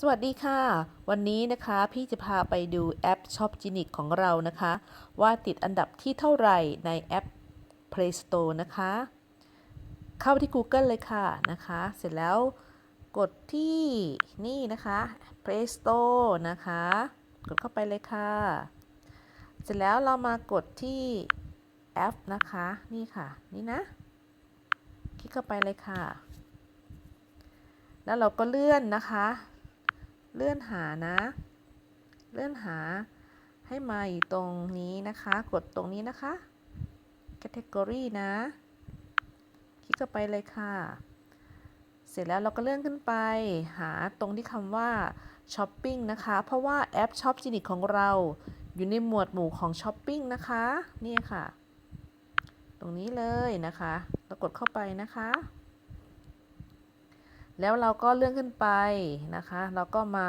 สวัสดีค่ะ วันนี้นะคะพี่จะพาไปดูแอป Shop g e n i c ของเรานะคะ ว่าติดอันดับที่เท่าไหร่ในแอป Play Store นะคะ เข้าไปที่ Google เลยค่ะนะคะ เสร็จแล้วกดที่นี่นะคะ Play Store นะคะ กดเข้าไปเลยค่ะ เสร็จแล้วเรามากดที่แอปนะคะนี่ค่ะนี่นะ คลิกเข้าไปเลยค่ะ แล้วเราก็เลื่อนนะคะ เลื่อนหานะ เลื่อนหาให้มาอยู่ตรงนี้นะคะ กดตรงนี้นะคะ category นะ คลิกเข้าไปเลยค่ะ เสร็จแล้วเราก็เลื่อนขึ้นไป หาตรงที่คำว่า shopping นะคะ เพราะว่าแอป Shop g e n i c ของเราอยู่ในหมวดหมู่ของ shopping นะคะ นี่ค่ะ ตรงนี้เลยนะคะ เรากดเข้าไปนะคะ แล้วเราก็เลื่อนขึ้นไปนะคะ เราก็มา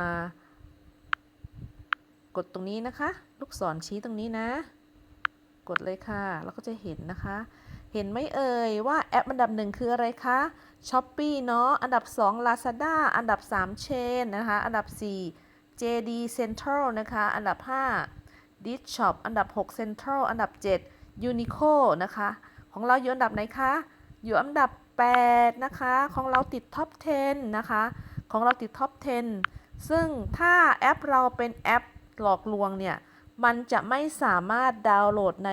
กดตรงนี้นะคะ ลูกศรชี้ตรงนี้นะ กดเลยค่ะ เราก็จะเห็นนะคะ เห็นไหมเอ่ยว่าแอปอันดับหนึ่งคืออะไรคะ s h o p e e เนาะ อันดับ 2 Lazada อันดับ 3 Chain นะคะ อันดับ 4 JD Central นะคะ อันดับ 5 d i s Shop อันดับ 6 Central อันดับ7 Uniqlo นะคะ ของเราอยู่อันดับไหนคะ อยู่อันดับ 8 นะคะ ของเราติดท็อป 10 นะคะ ของเราติดท็อป 10 ซึ่งถ้าแอปเราเป็นแอปหลอกลวงเนี่ย มันจะไม่สามารถดาวน์โหลดใน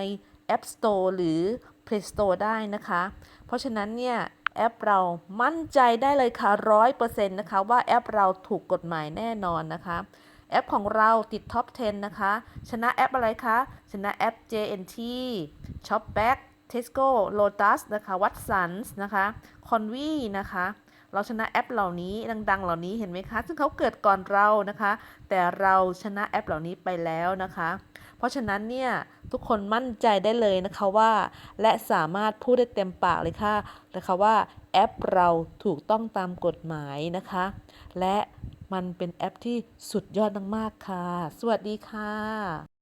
App Store หรือ Play Store ได้นะคะ เพราะฉะนั้นเนี่ยแอปเรามั่นใจได้เลยค่ะ100%นะคะว่าแอปเราถูกกฎหมายแน่นอนนะคะ แอปของเราติดท็อป 10 นะคะ ชนะแอปอะไรคะ ชนะแอป JNT Shopback Tesco Lotus นะคะ Watsons นะคะ Convi นะคะเราชนะแอปเหล่านี้ดัง ๆ เหล่านี้เห็นไหมคะ ซึ่งเขาเกิดก่อนเรานะคะ แต่เราชนะแอปเหล่านี้ไปแล้วนะคะ เพราะฉะนั้นเนี่ยทุกคนมั่นใจได้เลยนะคะว่า และสามารถพูดได้เต็มปากเลยค่ะนะคะว่าแอปเราถูกต้องตามกฎหมายนะคะ และมันเป็นแอปที่สุดยอดมากๆค่ะ สวัสดีค่ะ